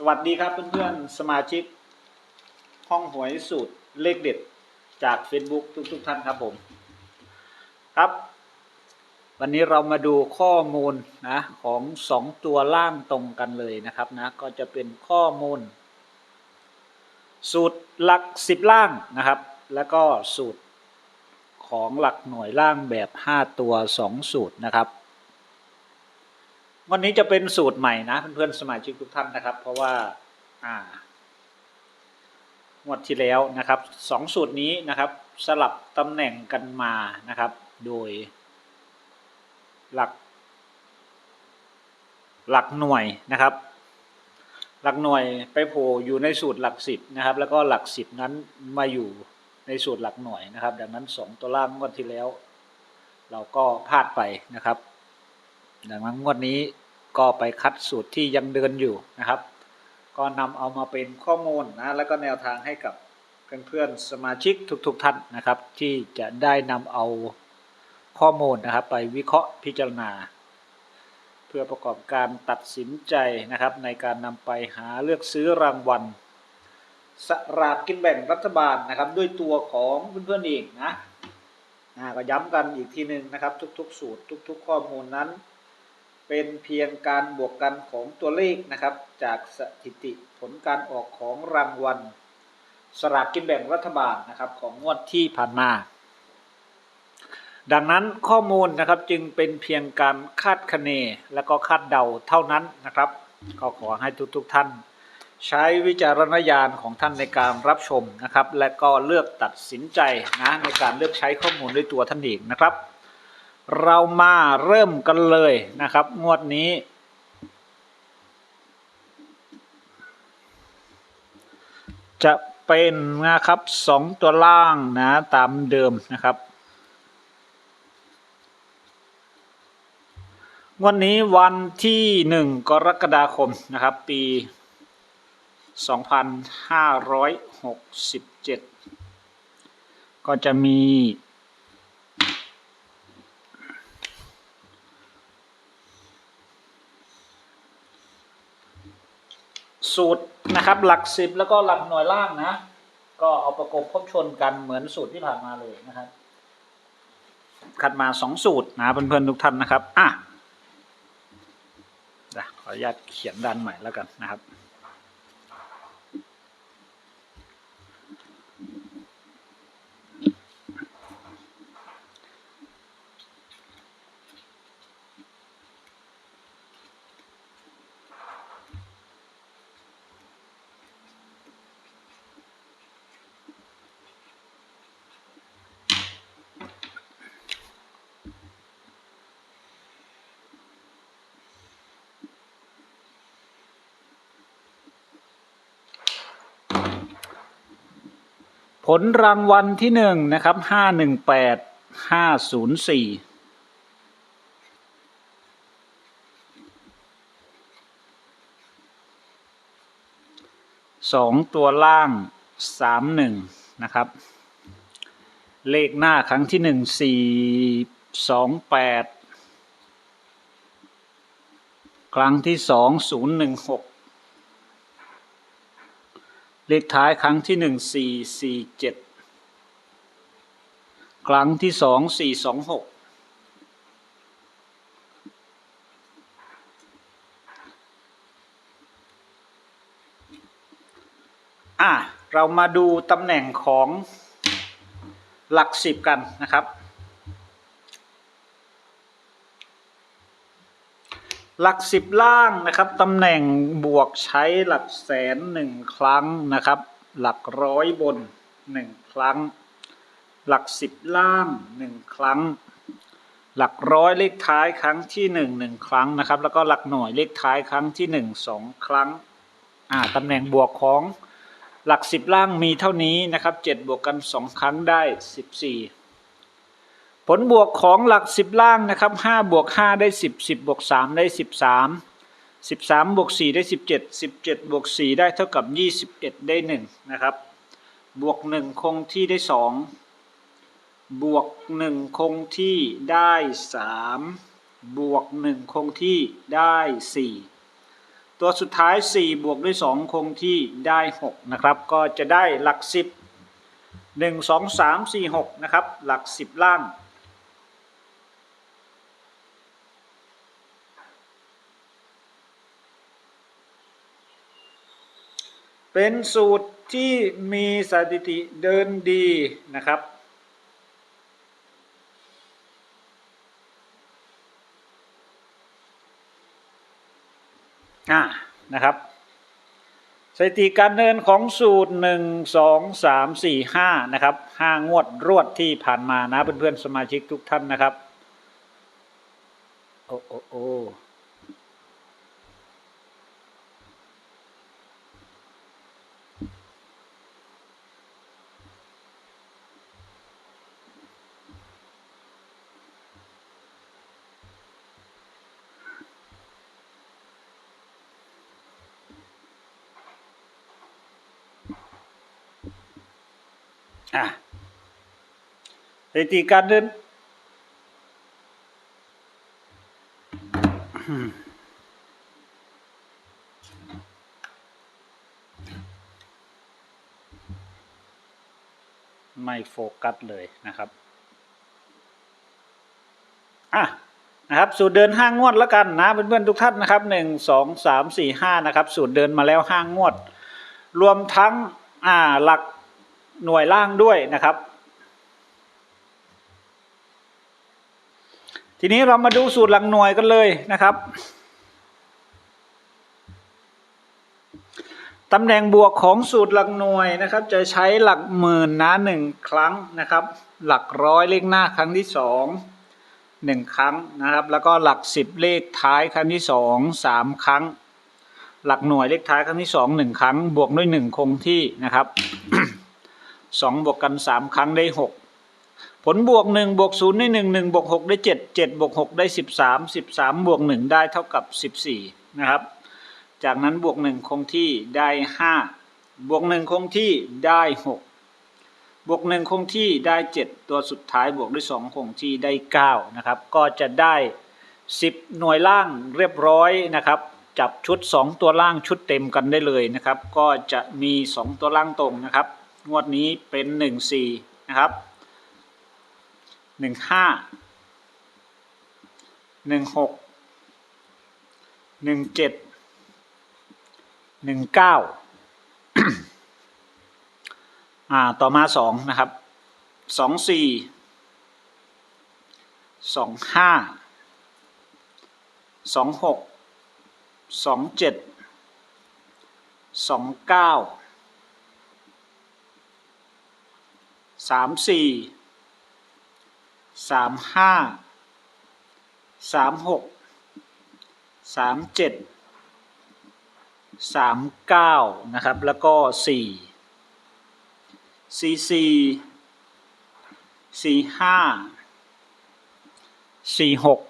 สวัสดีครับเพื่อนๆ สมาชิก ห้องหวยสูตรเลขเด็ดจาก Facebook ทุกๆทท่านครับผม ครับ วันนี้เรามาดูข้อมูลนะของสองตัวล่างตรงกันเลยนะครับนะก็จะเป็นข้อมูล สูตรหลักสิบล่างนะครับ แล้วก็สูตรของหลักหน่วยล่างแบบ 5 ตัว 2 สูตรนะครับ วันนี้จะเป็นสูตรใหม่นะเพื่อนๆสมาชิกทุกท่านนะครับ เพราะว่าอ่างวดที่แล้วนะครับสองสูตรนี้นะครับสลับตำแหน่งกันมานะครับ โดย หลัก หลักหน่วยนะครับ หลักหน่วยไปโผล่อยู่ในสูตรหลักสิบนะครับ แล้วก็หลักสิบนั้นมาอยู่ในสูตรหลักหน่วยนะครับ ดังนั้นสองตัวล่างงวดที่แล้ว เราก็พลาดไปนะครับ ดังนั้นงวดนี้ก็ไปคัดสูตรที่ยังเดินอยู่นะครับ ก็นำเอามาเป็นข้อมูลนะแล้วก็แนวทางให้กับเพื่อนๆสมาชิกทุกๆท่านนะครับ ที่จะได้นำเอาข้อมูลนะครับ ไปวิเคราะห์พิจารณา เพื่อประกอบการตัดสินใจนะครับ ในการนำไปหาเลือกซื้อรางวัลสลากกินแบ่งรัฐบาลนะครับ ด้วยตัวของเพื่อนๆเองนะก็ย้ำกันอีกทีหนึ่งนะครับ ทุกๆ สูตรทุก ๆ ข้อมูลนั้น เป็นเพียงการบวกกันของตัวเลขนะครับ จากสถิติผลการออกของรางวัล สลากกินแบ่งรัฐบาลนะครับของงวดที่ผ่านมา ดังนั้นข้อมูลนะครับจึงเป็นเพียงการคาดคะเนและก็คาดเดาเท่านั้นนะครับ ก็ขอให้ทุกๆท่าน ใช้วิจารณญาณของท่านในการรับชมนะครับ และก็เลือกตัดสินใจนะในการเลือกใช้ข้อมูลด้วยตัวท่านเองนะครับ เรามาเริ่มกันเลยนะครับ งวดนี้ จะเป็นนะครับสองตัวล่างนะตามเดิมนะครับวันนี้วันที่หนึ่งกรกฎาคมนะครับ ปี 2567 ก็จะมี สูตรนะครับ หลักสิบแล้วก็หลักหน่วยล่างนะ ก็เอาประกบพบชนกันเหมือนสูตรที่ผ่านมาเลยนะครับคัดมาสองสูตรนะเพื่อนๆทุกท่านนะครับอะเดี๋ยวขออนุญาตเขียนด้านใหม่แล้วกันนะครับ ผลรางวัลที่หนึ่งนะครับห้าหนึ่งแปดห้าศูนย์สี่สองตัวล่างสามหนึ่งนะครับ เลขหน้าครั้งที่หนึ่งสี่สองแปดครั้งที่สองศูนย์หนึ่งหก เลขท้ายครั้งที่หนึ่งสี่สี่เจ็ดครั้งที่สองสี่สองหกอะเรามาดูตำแหน่งของหลักสิบกันนะครับ หลักสิบล่างนะครับตำแหน่งบวกใช้หลักแสนหนึ่งครั้งนะครับ หลักร้อยบนหนึ่งครั้ง หลักสิบล่างหนึ่งครั้ง หลักร้อยเลขท้ายครั้งที่หนึ่งหนึ่งครั้งนะครับ แล้วก็หลักหน่วยเลขท้ายครั้งที่หนึ่งสองครั้งอ่าตำแหน่งบวกของหลักสิบล่างมีเท่านี้นะครับเจ็ดบวกกันสองครั้งได้สิบสี่ ผลบวกของหลักสิบล่างนะครับห้าบวกห้าได้สิบสิบบวกสามได้สิบสามสิบสามบวกสี่ได้สิบเจ็ดสิบเจ็ดบวกสี่ได้เท่ากับยี่สิบเอ็ดได้หนึ่งนะครับ บวกหนึ่งคงที่ได้สองบวกหนึ่งคงที่ได้สามบวกหนึ่งคงที่ได้สี่ตัวสุดท้าย 4 บวกด้วย 2 คงที่ได้ 6 นะครับ ก็จะได้หลัก 10 1 2 3 4 6 นะครับ หลัก 10 ล่าง เป็นสูตรที่มีสถิติเดินดีนะครับ อ่า นะครับ สถิติการเดินของสูตร 1 2 3 4 5 นะครับ 5 งวดรวดที่ผ่านมานะเพื่อนๆสมาชิกทุกท่านนะครับ โอ้โอ้โอ้ อะสถิติการเดินไม่โฟกัสเลยนะครับ อะ นะครับ สูตรเดินห้างงวดแล้วกันนะเพื่อนๆทุกท่านนะครับหนึ่งสองสามสี่ห้านะครับ สูตรเดินมาแล้วห้างงวด รวมทั้ง อ่า หลัก หน่วยล่างด้วยนะครับ ทีนี้เรามาดูสูตรหลักหน่วยกันเลยนะครับตำแหน่งบวกของสูตรหลักหน่วยนะครับ จะใช้หลักหมื่นนะหนึ่งครั้งนะครับ หลักร้อยเลขหน้าครั้งที่สองหนึ่งครั้งนะครับ แล้วก็หลักสิบเลขท้ายครั้งที่สองสามครั้ง หลักหน่วยเลขท้ายครั้งที่สองหนึ่งครั้ง บวกด้วยหนึ่งคงที่นะครับ สองบวกกันสามครั้งได้หกผลบวกหนึ่งบวกศูนย์ได้หนึ่งหนึ่งบวกหกได้เจ็ดเจ็ดบวกหกได้สิบสามสิบสามบวกหนึ่งได้เท่ากับสิบสี่นะครับ จากนั้นบวกหนึ่งคงที่ได้ห้าบวกหนึ่งคงที่ได้หกบวกหนึ่งคงที่ได้เจ็ดตัวสุดท้ายบวกด้วยสองคงที่ได้เก้านะครับ ก็จะได้สิบหน่วยล่างเรียบร้อยนะครับ จับชุดสองตัวล่างชุดเต็มกันได้เลยนะครับ ก็จะมีสองตัวล่างตรงนะครับ งวดนี้เป็นหนึ่งสี่นะครับหนึ่งห้าหนึ่งหกหนึ่งเจ็ดหนึ่งเก้าอ่าต่อมาสองนะครับสองสี่สองห้าสองหกสองเจ็ดสองเก้า สามสี่สามห้าสามหกสามเจ็ดสามเก้านะครับ แล้วก็สี่สี่สี่สี่ห้าสี่หก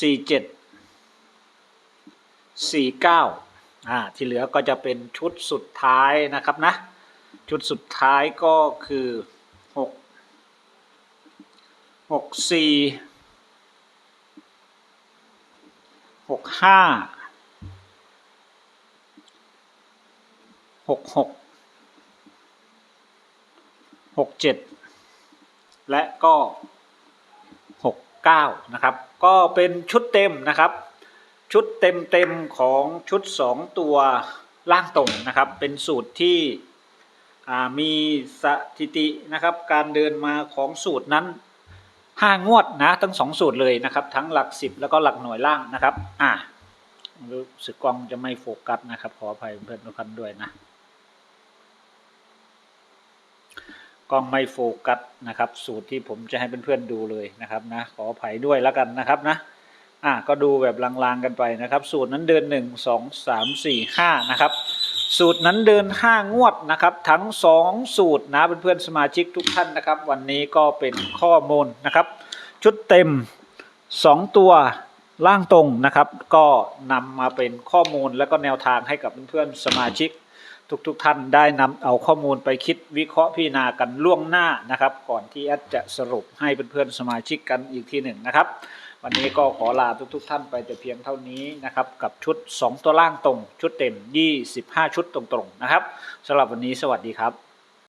สี่เจ็ดสี่เก้าอ่า ที่เหลือก็จะเป็นชุดสุดท้ายนะครับนะ ชุดสุดท้ายก็คือหกหกสี่หกห้าหกหกหกเจ็ดและก็หกเก้านะครับ ก็เป็นชุดเต็มนะครับ ชุดเต็มเต็มของชุดสองตัวล่างตรงนะครับ เป็นสูตรที่ มีสถิตินะครับการเดินมาของสูตรนั้นห้างวดนะทั้งสองสูตรเลยนะครับ ทั้งหลักสิบแล้วก็หลักหน่วยล่างนะครับอ่ารู้สึกกล้องจะไม่โฟกัสนะครับ ขออภัยเพื่อนทุกท่านด้วยนะกล้องไม่โฟกัสนะครับ สูตรที่ผมจะให้เพื่อนๆดูเลยนะครับนะขออภัยด้วยแล้วกันนะครับนะอะก็ดูแบบลางๆกันไปนะครับ สูตรนั้นเดิน1 2 3 4 5นะครับ สูตรนั้นเดิน 5 งวดนะครับ ทั้ง 2 สูตรนะเพื่อนๆสมาชิกทุกท่านนะครับ วันนี้ก็เป็นข้อมูลนะครับ ชุดเต็ม 2 ตัวล่างตรงนะครับ ก็นำมาเป็นข้อมูลและก็แนวทางให้กับเพื่อนๆสมาชิกทุกๆทท่านได้นำเอาข้อมูลไปคิดวิเคราะห์พิจารณากันล่วงหน้านะครับ ก่อนที่แอดจะสรุปให้เพื่อนๆสมาชิกกันอีกทีหนึ่งนะครับ วันนี้ก็ขอลาทุกๆท่านไปแต่เพียงเท่านี้นะครับ กับชุด 2 ตัวล่างตรง ชุดเต็ม 25 ชุดตรงๆนะครับสำหรับวันนี้สวัสดีครับ